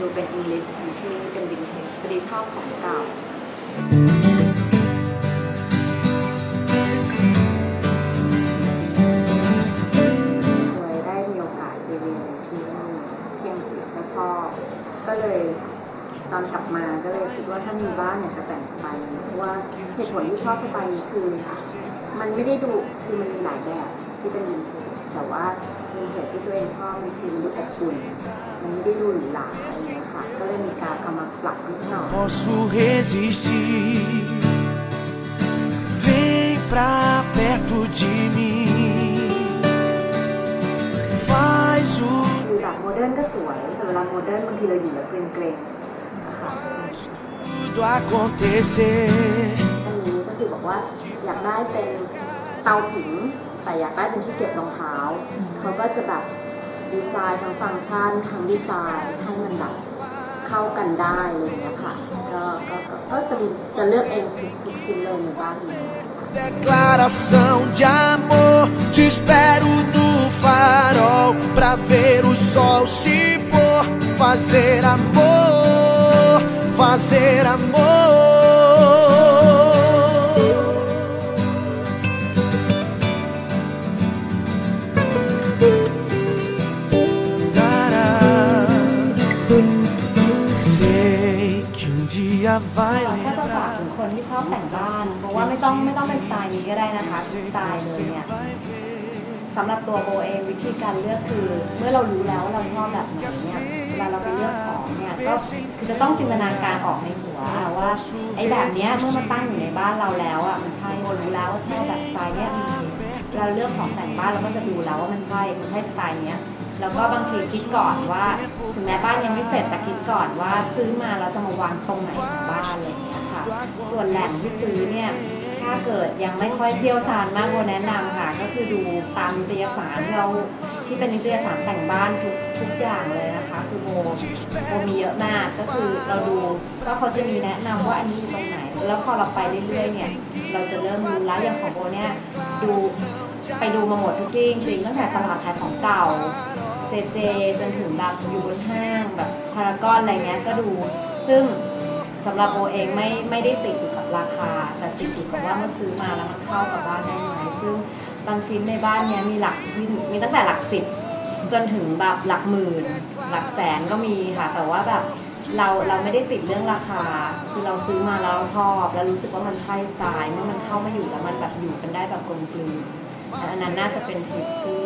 ดูเป็นอังกฤษคันทรีเป็นวินเทจพอดีชอบของเก่าเคยได้มีโอกาสไปเรียนที่นั่นที่อังกฤษก็ชอบ ก็เลยตอนกลับมาก็เลยคิดว่าถ้ามีบ้านเนี่ยจะแต่งสไตล์นี้เพราะว่าเหตุผลที่ชอบสไตล์นี้คือ มันไม่ได้ดูคือมันมีหลายแบบที่เป็นวินเทจแต่ว่าวินเทจที่ตัวเองชอบมันคือมันดูอบอุ่นมันไม่ได้ดูหรูหราอะไร มีการเอามาปรับนิดหน่อย posso resistir. Vem pra perto de mim. Faz o คือแบบโมเดิร์นก็สวย แต่เวลาโมเดิร์นบางทีเราอยู่แล้วเกรงๆนะคะ tudo acontecer. อันนี้ก็คือบอกว่าอยากได้เป็นเตาผิง แต่อยากได้เป็นที่เก็บรองเท้า เขาก็จะแบบดีไซน์ทั้งฟังก์ชันทั้งดีไซน์ให้มันแบบ เข้ากันได้อะไรอย่างเงี้ยค่ะ ก็ก็ก็ก็จะมีจะเลือกเองทุกทุกชิ้นเลยในบ้านนี้ Declaração de amor, te espero no farol pra ver o sol se pôr, fazer amor, fazer amor. Dia vai ก็จะฝากถึงคนที่ชอบแต่งบ้านเพราะว่าไม่ต้องไม่ต้องเป็นสไตล์นี้ก็ได้นะคะทุกสไตล์เลยเนี่ยสำหรับตัวโบเองวิธีการเลือกคือ เมื่อเรารู้แล้วว่าเราชอบแบบไหนเนี่ยเวลาเราไปเลือกของเนี่ยก็คือจะต้องจินตนาการออกในหัวว่าไอ้แบบเนี้ยเมื่อมันตั้งอยู่ในบ้านเราแล้วอะมันใช่โบรู้แล้วว่าชอบแบบสไตล์เนี้ยมีเวลาเราเลือกของแต่งบ้านเราก็จะดูแล้วว่ามันใช่มันใช่สไตล์เนี้ย แล้วก็บางทีคิดก่อนว่า ถึงแม้บ้านยังไม่เสร็จแต่คิดก่อนว่าซื้อมาแล้วจะมาวางตรงไหนของบ้านอะไรอย่างเงี้ยค่ะ ส่วนแหล่งที่ซื้อเนี่ยถ้าเกิดยังไม่ค่อยเชี่ยวชาญมากโบแนะนำค่ะ ก็คือดูตามนิตยสารเราที่เป็นนิตยสารแต่งบ้านทุกทุกอย่างเลยนะคะ คือโบโบมีเยอะมากก็คือเราดูก็เขาจะมีแนะนำว่าอันนี้อยู่ตรงไหน แล้วพอเราไปเรื่อยๆเนี่ย เราจะเริ่มรู้แล้วอย่างของโบเนี่ยดู ไปดูมาหมดทุกที่จริงๆตั้งแต่ตลาดขายของเก่า เจเจจนถึงแบบอยู่บนห้างแบบพารากอนอะไรเงี้ยก็ดู ซึ่งสำหรับโบเองไม่ไม่ได้ติดอยู่กับราคา แต่ติดอยู่กับว่าเมื่อซื้อมาแล้วมันเข้ากับบ้านได้ไหมซึ่งบางชิ้นในบ้านเนี้ยมีหลักมีถึงมีตั้งแต่หลักสิบจนถึงแบบหลักหมื่น หลักแสนก็มีค่ะ แต่ว่าแบบเราเราไม่ได้ติดเรื่องราคา คือเราซื้อมาแล้วเราชอบ แล้วรู้สึกว่ามันใช่สไตล์เมื่อมันเข้ามาอยู่แล้วมันแบบอยู่กันได้แบบกลมกลืน นั้นน่าจะเป็นทริปที่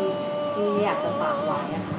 ที่อยากจะฝากไว้อะค่ะ